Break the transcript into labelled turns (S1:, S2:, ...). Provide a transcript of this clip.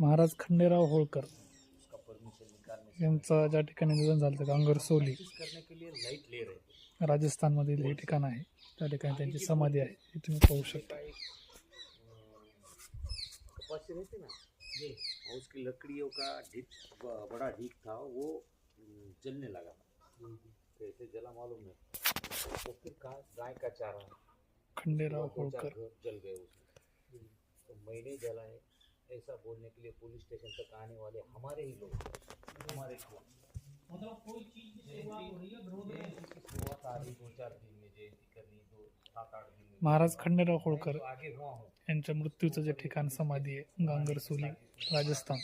S1: महाराज खंडेराव होळकर
S2: उसका
S1: यांचं ज्या ठिकाणी निधन झालं होतं गांगर सोली
S2: के लिए
S1: राजस्थानमधील हे ठिकाण आहे. त्या ठिकाणी त्यांची समाधी आहे. हे तुम्ही पाहू शकता.
S2: का ना और उसकी लकड़ियों का ढीक बड़ा ढीक था वो जलने लगा कैसे जला मालूम नहीं तो फिर कहा गाय का चारा
S1: खंडेराव
S2: होकर जल गए उसमें तो मैंने जलाए ऐसा बोलने के लिए पुलिस स्टेशन तक आने वाले हमारे ही लोग हमारे
S3: मतलब कोई चीज की शुरुआत हो रही है? विरोध में
S2: जयंती की शुरुआत आ रही दो चार दिन में जयंती करनी दो सात आठ दिन
S1: महाराज खंडेराव होळकर
S2: हूँ।
S1: यांच्या मृत्यूचं जे ठिकाण समाधी आहे गांगर सोली राजस्थान.